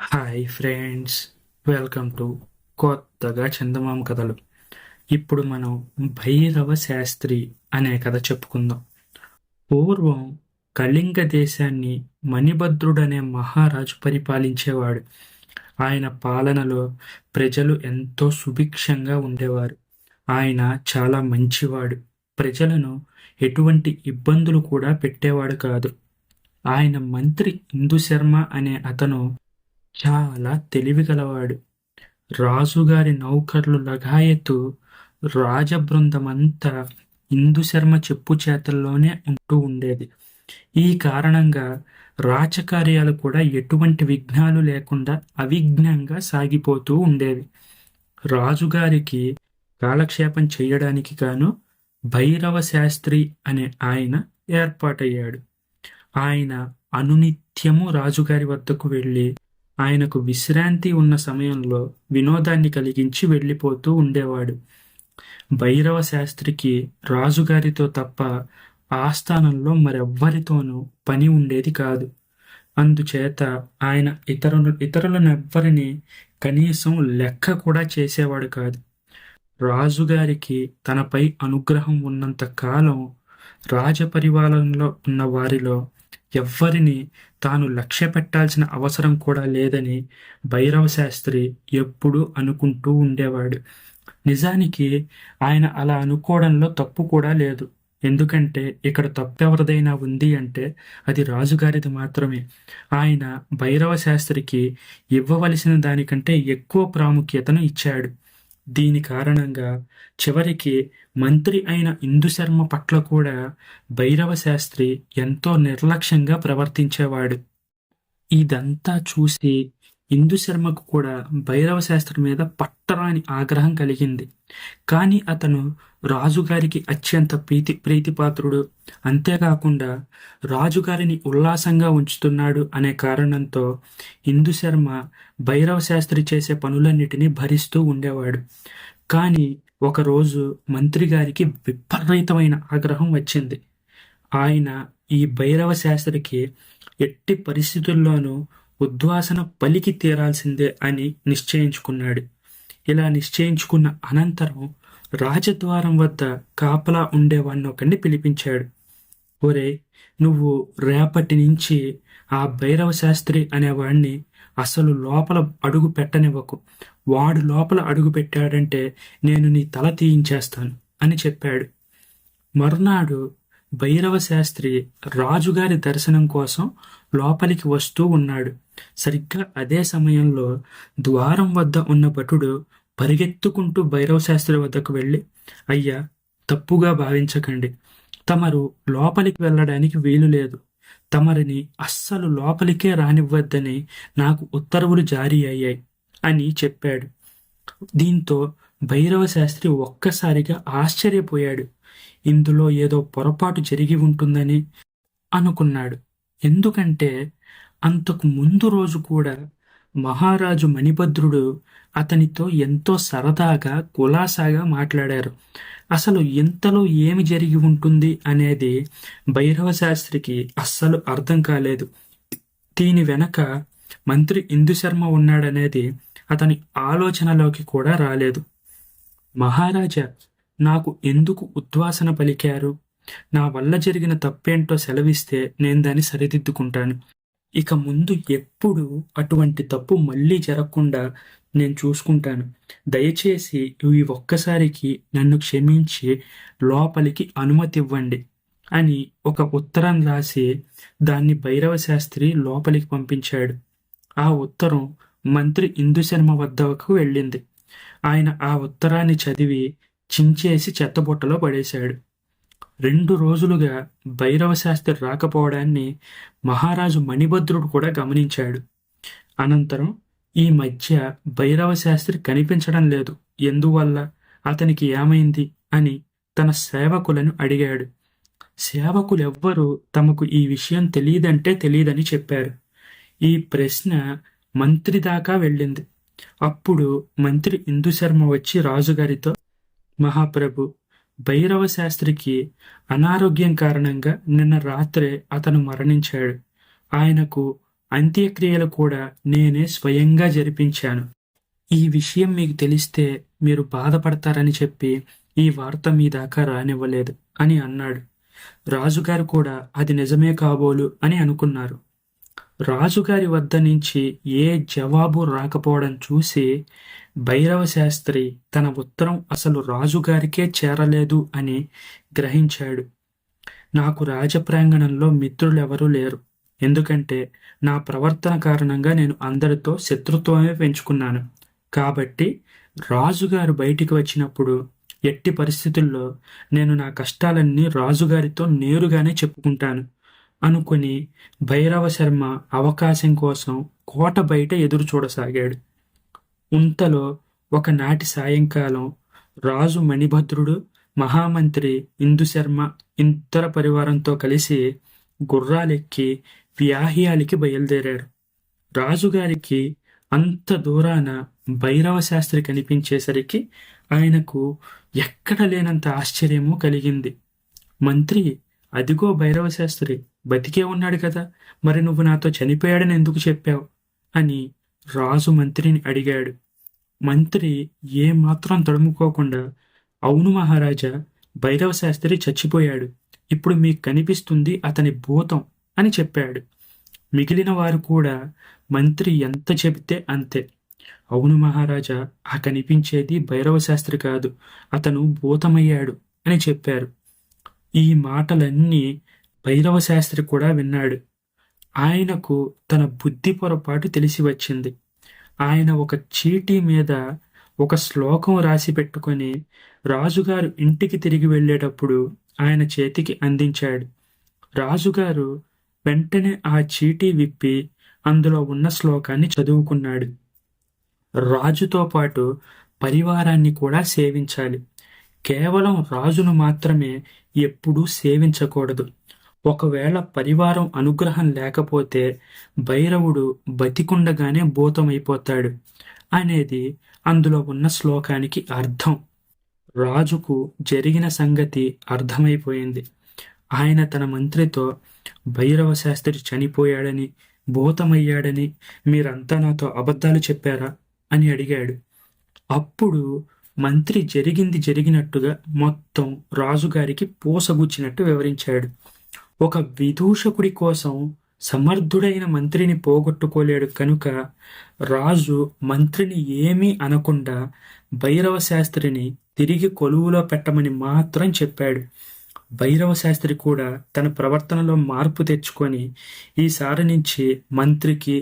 Hi friends welcome to కొత్తగా చందమామ కథలు. ఇప్పుడు మనం భైరవ శాస్త్రి అనే కథ చెప్పుకుందాం. పూర్వం కళింగ దేశాన్ని మణిభద్రుడనే మహారాజు పరిపాలించేవాడు. ఆయన పాలనలో ప్రజలు ఎంతో సుభిక్షంగా ఉండేవారు. ఆయన చాలా మంచివాడు. ప్రజలను ఎటువంటి ఇబ్బందులు కూడా పెట్టేవాడు కాదు. ఆయన మంత్రి ఇందు శర్మ అనే అతను చాలా తెలివిగలవాడు రాజుగారి నౌకర్లు లగాయతు రాజబృందమంతా ఇందుశర్మ చెప్పు చేతల్లోనే ఉంటూ ఉండేది. ఈ కారణంగా రాచకార్యాలు కూడా ఎటువంటి విఘ్నాలు లేకుండా అవిఘ్నంగా సాగిపోతూ ఉండేవి. రాజుగారికి కాలక్షేపం చేయడానికి గాను భైరవ శాస్త్రి అనే ఆయన ఏర్పాటయ్యాడు. ఆయన అనునిత్యము రాజుగారి వద్దకు వెళ్ళి ఆయనకు విశ్రాంతి ఉన్న సమయంలో వినోదాన్ని కలిగించి వెళ్ళిపోతూ ఉండేవాడు. భైరవ శాస్త్రికి రాజుగారితో తప్ప ఆస్థానంలో మరెవ్వరితోనూ పని ఉండేది కాదు. అందుచేత ఆయన ఇతరులు ఇతరులనెవ్వరిని కనీసం లెక్క కూడా చేసేవాడు కాదు. రాజుగారికి తనపై అనుగ్రహం ఉన్నంత కాలం రాజపరివారంలో ఉన్న వారిలో ఎవ్వరిని తాను లక్ష్య పెట్టాల్సిన అవసరం కూడా లేదని భైరవ శాస్త్రి ఎప్పుడూ అనుకుంటూ ఉండేవాడు. నిజానికి ఆయన అలా అనుకోవడంలో తప్పు కూడా లేదు. ఎందుకంటే ఇక్కడ తప్పెవరిదైనా ఉంది అంటే అది రాజుగారిది మాత్రమే. ఆయన భైరవ శాస్త్రికి ఇవ్వవలసిన దానికంటే ఎక్కువ ప్రాముఖ్యతను ఇచ్చాడు. దీని కారణంగా చివరికి మంత్రి అయిన ఇందుశర్మ పట్ల కూడా భైరవ శాస్త్రి ఎంతో నిర్లక్ష్యంగా ప్రవర్తించేవాడు. ఇదంతా చూసి ఇందుశర్మకు కూడా భైరవ శాస్త్రి మీద పట్టరాని ఆగ్రహం కలిగింది. కానీ అతను రాజుగారికి అత్యంత ప్రీతి ప్రీతిపాత్రుడు. అంతేకాకుండా రాజుగారిని ఉల్లాసంగా ఉంచుతున్నాడు అనే కారణంతో ఇందుశర్మ భైరవ శాస్త్రి చేసే పనులన్నిటినీ భరిస్తూ ఉండేవాడు. కానీ ఒకరోజు మంత్రి గారికి విపరీతమైన ఆగ్రహం వచ్చింది. ఆయన ఈ భైరవ శాస్త్రికి ఎట్టి పరిస్థితుల్లోనూ ఉద్వాసన పలికి తీరాల్సిందే అని నిశ్చయించుకున్నాడు. ఇలా నిశ్చయించుకున్న అనంతరం రాజద్వారం వద్ద కాపలా ఉండేవాడిని ఒకరిని పిలిపించాడు. ఒరే నువ్వు రేపటి నుంచి ఆ భైరవ శాస్త్రి అనేవాడిని అసలు లోపల అడుగు పెట్టనివ్వకు. వాడు లోపల అడుగు పెట్టాడంటే నేను నీ తల తీయించేస్తాను అని చెప్పాడు. మర్నాడు భైరవ శాస్త్రి రాజుగారి దర్శనం కోసం లోపలికి వస్తూ ఉన్నాడు. సరిగ్గా అదే సమయంలో ద్వారం వద్ద ఉన్న భటుడు పరిగెత్తుకుంటూ భైరవ శాస్త్రి వద్దకు వెళ్ళి అయ్యా తప్పుగా భావించకండి. తమరు లోపలికి వెళ్ళడానికి వీలు లేదు. తమరిని అస్సలు లోపలికే రానివ్వద్దని నాకు ఉత్తర్వులు జారీ అయ్యాయి అని చెప్పాడు. దీంతో భైరవ శాస్త్రి ఒక్కసారిగా ఆశ్చర్యపోయాడు. ఇందులో ఏదో పొరపాటు జరిగి ఉంటుందని అనుకున్నాడు. ఎందుకంటే అంతకు ముందు రోజు కూడా మహారాజు మణిభద్రుడు అతనితో ఎంతో సరదాగా కులాసాగా మాట్లాడారు. అసలు ఇంతలో ఏమి జరిగి ఉంటుంది అనేది భైరవ శాస్త్రికి అస్సలు అర్థం కాలేదు. దీని వెనక మంత్రి ఇందుశర్మ ఉన్నాడనేది అతని ఆలోచనలోకి కూడా రాలేదు. మహారాజా నాకు ఎందుకు ఉద్వాసన పలికారు? నా వల్ల జరిగిన తప్పేంటో సెలవిస్తే నేను దాన్ని సరిదిద్దుకుంటాను. ఇక ముందు ఎప్పుడు అటువంటి తప్పు మళ్ళీ జరగకుండా నేను చూసుకుంటాను. దయచేసి ఈ ఒక్కసారికి నన్ను క్షమించి లోపలికి అనుమతి ఇవ్వండి అని ఒక ఉత్తరం రాసి దాన్ని భైరవ శాస్త్రి లోపలికి పంపించాడు. ఆ ఉత్తరం మంత్రి ఇందుశర్మ వద్దకు వెళ్ళింది. ఆయన ఆ ఉత్తరాన్ని చదివి చించేసి చెత్తబుట్టలో పడేశాడు. రెండు రోజులుగా భైరవ శాస్త్రి రాకపోవడాన్ని మహారాజు మణిభద్రుడు కూడా గమనించాడు. అనంతరం ఈ మధ్య భైరవ శాస్త్రి కనిపించడం లేదు. ఎందువల్ల? అతనికి ఏమైంది? అని తన సేవకులను అడిగాడు. సేవకులెవ్వరూ తమకు ఈ విషయం తెలియదంటే తెలియదని చెప్పారు. ఈ ప్రశ్న మంత్రి దాకా వెళ్ళింది. అప్పుడు మంత్రి ఇందుశర్మ వచ్చి రాజుగారితో మహాప్రభు భైరవ శాస్త్రికి అనారోగ్యం కారణంగా నిన్న రాత్రే అతను మరణించాడు. ఆయనకు అంత్యక్రియలు కూడా నేనే స్వయంగా జరిపించాను. ఈ విషయం మీకు తెలిస్తే మీరు బాధపడతారని చెప్పి ఈ వార్త మీ దాకా రానివ్వలేదు అని అన్నాడు. రాజుగారు కూడా అది నిజమే కాబోలు అని అనుకున్నారు. రాజుగారి వద్ద నుంచి ఏ జవాబు రాకపోవడం చూసి భైరవ శాస్త్రి తన ఉత్తరం అసలు రాజుగారికే చేరలేదు అని గ్రహించాడు. నాకు రాజప్రాంగణంలో మిత్రులెవరూ లేరు. ఎందుకంటే నా ప్రవర్తన కారణంగా నేను అందరితో శత్రుత్వమే పెంచుకున్నాను. కాబట్టి రాజుగారు బయటికి వచ్చినప్పుడు ఎట్టి పరిస్థితుల్లో నేను నా కష్టాలన్నీ రాజుగారితో నేరుగానే చెప్పుకుంటాను. అనుకుని భైరవ శర్మ అవకాశం కోసం కోట బయట ఎదురు చూడసాగాడు. ఉంతలో ఒకనాటి సాయంకాలం రాజు మణిభద్రుడు మహామంత్రి ఇందుశర్మ ఇతర పరివారంతో కలిసి గుర్రాలెక్కి వ్యాహ్యాలికి బయలుదేరారు. రాజుగారికి అంత దూరాన భైరవ శాస్త్రి కనిపించేసరికి ఆయనకు ఎక్కడ లేనంత ఆశ్చర్యము కలిగింది. మంత్రి అదిగో భైరవ శాస్త్రి! బతికే ఉన్నాడు కదా. మరి నువ్వు నాతో చనిపోయాడని ఎందుకు చెప్పావు? అని రాజు మంత్రిని అడిగాడు. మంత్రి ఏ మాత్రం తడుముకోకుండా అవును మహారాజా భైరవ శాస్త్రి చచ్చిపోయాడు. ఇప్పుడు మీకు కనిపిస్తుంది అతని భూతం అని చెప్పాడు. మిగిలిన వారు కూడా మంత్రి ఎంత చెబితే అంతే. అవును మహారాజా ఆ కనిపించేది భైరవ శాస్త్రి కాదు అతను భూతమయ్యాడు అని చెప్పారు. ఈ మాటలన్నీ భైరవ శాస్త్రి కూడా విన్నాడు. ఆయనకు తన బుద్ధి పొరపాటు తెలిసి వచ్చింది. ఆయన ఒక చీటీ మీద ఒక శ్లోకం రాసి పెట్టుకొని రాజుగారు ఇంటికి తిరిగి వెళ్ళేటప్పుడు ఆయన చేతికి అందించాడు. రాజుగారు వెంటనే ఆ చీటీ విప్పి అందులో ఉన్న శ్లోకాన్ని చదువుకున్నాడు. రాజుతో పాటు పరివారాన్ని కూడా సేవించాలి. కేవలం రాజును మాత్రమే ఎప్పుడూ సేవించకూడదు. ఒకవేళ పరివారం అనుగ్రహం లేకపోతే భైరవుడు బతికుండగానే భూతమైపోతాడు అనేది అందులో ఉన్న శ్లోకానికి అర్థం. రాజుకు జరిగిన సంగతి అర్థమైపోయింది. ఆయన తన మంత్రితో భైరవ శాస్త్రి చనిపోయాడని భూతమయ్యాడని మీరంతా నాతో అబద్ధాలు చెప్పారా? అని అడిగాడు. అప్పుడు మంత్రి జరిగింది జరిగినట్టుగా మొత్తం రాజుగారికి పూసగుచ్చినట్టు వివరించాడు. ఒక విదూషకుడి కోసం సమర్థుడైన మంత్రిని పోగొట్టుకోలేడు కనుక రాజు మంత్రిని ఏమీ అనకుండా భైరవ శాస్త్రిని తిరిగి కొలువులో పెట్టమని మాత్రం చెప్పాడు. భైరవ శాస్త్రి కూడా తన ప్రవర్తనలో మార్పు తెచ్చుకొని ఈసారి నుంచి మంత్రికి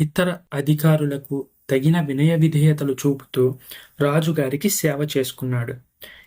ఇతర అధికారులకు తగిన వినయ విధేయతలు చూపుతూ రాజుగారికి సేవ చేసుకున్నాడు.